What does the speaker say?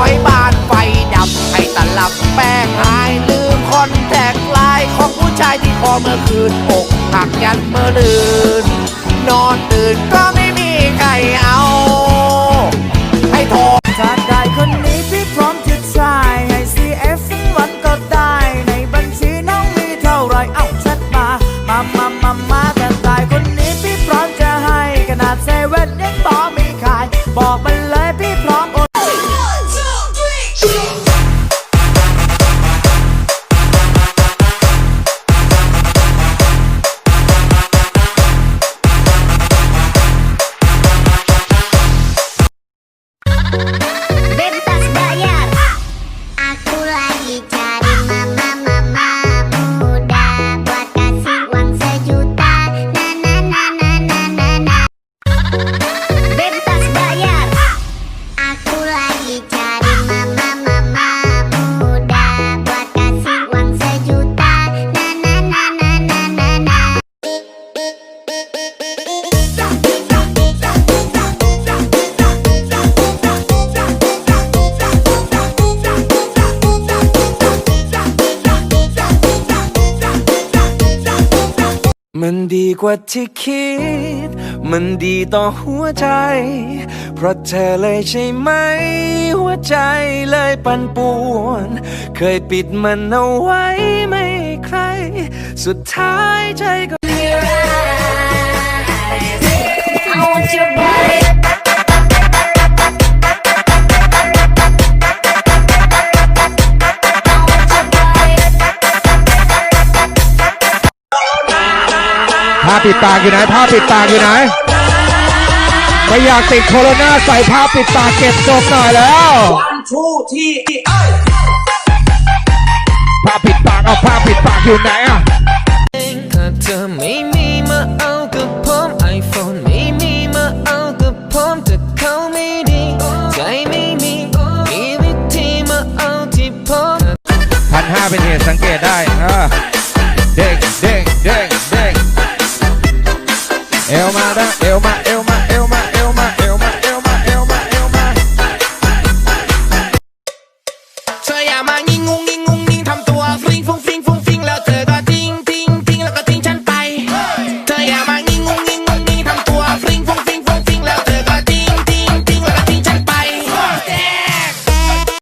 อยบานไฟดับ ให้ตลับแป้งหายลืมคอนแทคไลายของผู้ชายที่คอเมื่อคืนอกหักยันเมื่อลืน นอนตื่นก็ไม่มีใครเอา ให้โทรถ้าได้คนนี้พี่พร้อมจะ try ให้ CF สักวันก็ได้ ในบัญชีน้องมีเท่าไหรเอ้าชัดมา มามามามาแต่ได้คนนี้พี่พร้อมจะให้ขนาดเซเว่นยังบอกมีขายบอก มันดีกว่าที่คิด มันดีต่อหัวใจ เพราะเธอเลยใช่ไหม หัวใจเลยปั่นป่วน เคยปิดมันเอาไว้ไม่ใคร สุดท้ายใจก็ ผ้าปิดปากอยู่ไหนผ้าปิดปากอยู่ไหน ไม่อยากติดโคโรนาใส่ผ้าปิดปากเก็บจบหน่อยแล้ววันผ้าปิดปากเอาผ้าปิดปากอยู่ไหนอะถ้าเธอไม่มีมาเอากับผมไอโฟนไม่มีมาเอากับผมแต่เขาไม่ดีใจไม่มีมีวิธีมาเอาที่ผมพันห้าเป็นเหตุสังเกตได้ Elma, Elma, é Elma, é Elma, é Elma, Elma, Elma, Elma. Soy amanhã.